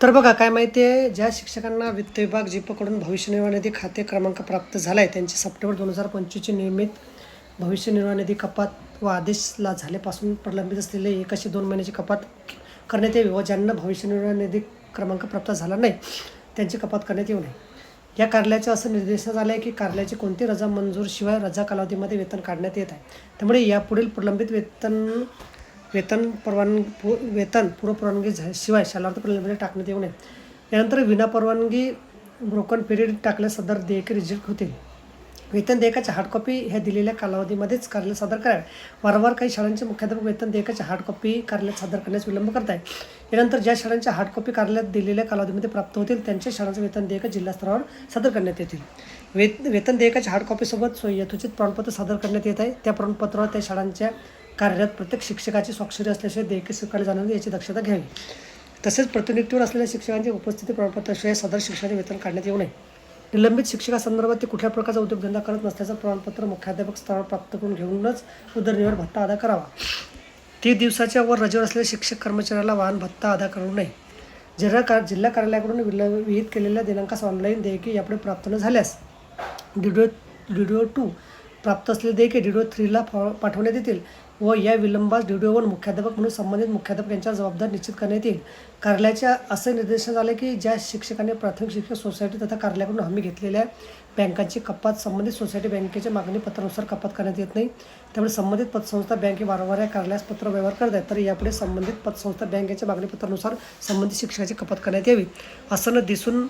तर बघा काय माहिती आहे ज्या शिक्षकांना वित्त विभाग जिपकडून भविष्य निर्वाह निधी खाते क्रमांक प्राप्त झाला आहे त्यांची सप्टेंबर दोन हजार पंचवीसची नियमित भविष्य निर्वाह निधी कपात व आदेशला झाल्यापासून प्रलंबित असलेले एक अशी दोन महिन्याची कपात करण्यात यावी व ज्यांना भविष्य निर्वाह निधी क्रमांक प्राप्त झाला नाही त्यांची कपात करण्यात येऊ नये. या कार्यालयाचं असं निर्देशात आलं आहे की कार्यालयाची कोणती रजा मंजूर शिवाय रजा कालावधीमध्ये वेतन काढण्यात येत आहे. त्यामुळे यापुढील प्रलंबित वेतन वेतन परवानगी पु वेतन पूर्व परवानगी झा- शिवाय शालार्थ प्रलंबित टाकण्यात येऊ नये. यानंतर विना परवानगी ब्रोकन पिरियड टाकल्यास सदर देयके रिजेक्ट होतील. वेतन देयकाची हार्डकॉपी ह्या दिलेल्या कालावधीमध्येच कार्यालय सादर करावे. वारंवार काही शाळांचे मुख्याध्यापक वेतन देयकाची हार्डकॉपी कार्यालयात सादर करण्यास विलंब करत आहे यानंतर ज्या शाळांच्या हार्डकॉपी कार्यालयात दिलेल्या कालावधीमध्ये प्राप्त होतील त्यांच्या शाळांचे वेतन देयक जिल्हास्तरावर सादर करण्यात येतील. वेत वेतन देयकाच्या हार्डकॉपीसोबत स्व- यथोचित प्रमाणपत्र सादर करण्यात येत आहे. त्या प्रमाणपत्रावर त्या शाळांच्या कार्यालयात प्रत्येक शिक्षकाची स्वाक्षरी असल्याशिवाय देयके स्वीकारले जाणार नाही याची दक्षता घ्यावी. तसेच प्रतिनियुक्तीवर असलेल्या शिक्षकांची उपस्थिती प्रमाणपत्राशिवाय सदर शिक्षकाचे वेतन काढण्यात येऊ नये. निलंबित शिक्षकासंदर्भात ते कुठल्या प्रकारचा उद्योगधंदा करत नसल्याचं प्रमाणपत्र मुख्याध्यापक स्तरावर प्राप्त करून घेऊनच उदरनिर्वाह भत्ता अदा करावा. तीस दिवसाच्या वर रजेवर असलेल्या शिक्षक कर्मचाऱ्याला वाहन भत्ता अदा करू नये. जिल्हा का जिल्हा कार्यालयाकडून विहित केलेल्या दिनांकास ऑनलाईन देयके यापुढे प्राप्त न झाल्यास डिडिओ डिडिओ टू प्राप्त असलेले देयके डिडो थ्रीला पाठवण्यात येतील व या विलंबास डिडो वन मुख्याध्यापक म्हणून संबंधित मुख्याध्यापक यांच्या जबाबदार निश्चित करण्यात येईल. कार्यालयाच्या असे निर्देशन झाले की ज्या शिक्षकांनी प्राथमिक शिक्षक सोसायटी तथा कार्यालयाकडून हमी घेतलेल्या बँकांची कपात संबंधित सोसायटी बँकेच्या मागणी पत्रानुसार कपात करण्यात येत नाही. त्यामुळे संबंधित पतसंस्था बँके वारंवार या कार्यालयास पत्र व्यवहार करत आहेत. तर यापुढे संबंधित पतसंस्था बँकेच्या मागणी पत्रानुसार संबंधित शिक्षकाची कपात करण्यात यावी. असं न दिसून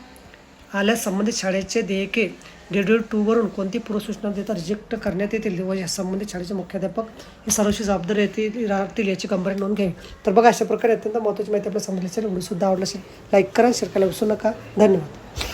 आल्यास संबंधित शाळेचे देयके डेड टूवरून कोणती पूर्वसूचना देता रिजेक्ट करण्यात येतील? व या संबंधित शाळेचे मुख्याध्यापक हे सर्वशी जबाबदारी येतील राहतील याची कंपनी नोंद घ्यावी. तर बघा अशा प्रकारे अत्यंत महत्त्वाची माहिती आपल्या समजली असेल व्हिडिओ सुद्धा आवडला असेल लाईक करा शेअर करायला विसरू नका. धन्यवाद.